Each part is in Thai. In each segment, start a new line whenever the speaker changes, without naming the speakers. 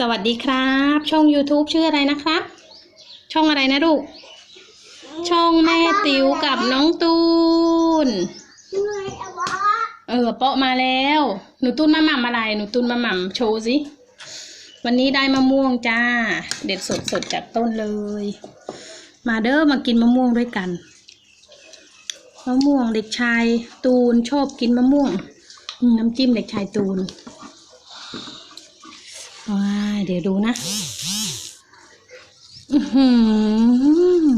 สวัสดีครับ ช่อง YouTube ชื่ออะไรนะครับ ช่องอะไรนะลูก ช่องแม่ติ๋วกับน้องตูน เออเปาะมาแล้ว หนูตุ้นมาหม่ำอะไร หนูตุ้นมาหม่ำโชว์สิ วันนี้ได้มะม่วงจ้า เด็ดสดสดๆจากต้นเลย มาเด้อมากินมะม่วงด้วยกัน มะม่วงเด็กชายตูนชอบกินมะม่วงอืมน้ำจิ้มเด็กชายตูนว้าย เดี๋ยวดูนะอื้อหือ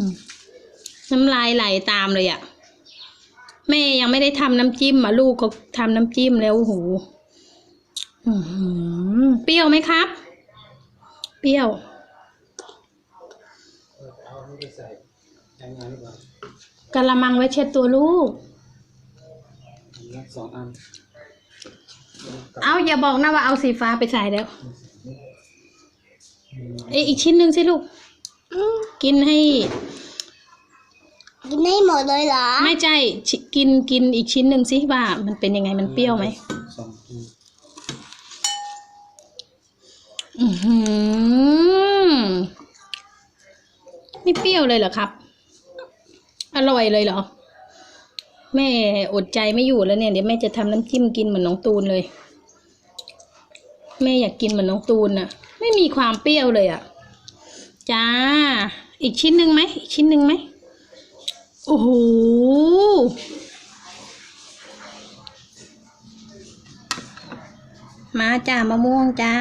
น้ำลายไหลตามเลยอะ่ะ แม่ยังไม่ได้ทำน้ำจิ้มอะลูกก็ทำน้ำจิ้มแล้วโอ้โหอื้อหือเปรี้ยวไหมครับ เปรี้ยว
เอาไม่ได้ใส่ยังไงหรือเปล่ากะ
ละมังไว้เช็ดตัวลูก
นักสองอัน
เอาอย่าบอกนะว่าเอาสีฟ้าไปใส่แล้ว เอยอีกชิ้นหนึ่งสิลูกกินให้
กินได้หมดเลยเหรอ
ไม่ใช่ชิกินกินอีกชิ้นหนึ่งสิว่า มันเป็นยังไงมันเปรี้ยวไหม
สองที
อือหือไม่เปรี้ยวเลยเหรอครับ อร่อยเลยเหรอ แม่อดใจไม่อยู่แล้วเนี่ยเดี๋ยวแม่จะทำน้ำจิ้มกินเหมือนน้องตูนเลย แม่อยากกินเหมือนน้องตูนน่ะ ไม่มีความเปรี้ยวเลยอะ จ้า อีกชิ้นหนึ่งไหมอีกชิ้นหนึ่งไหมโอ้โหมาจ้ามะม่วงจ้า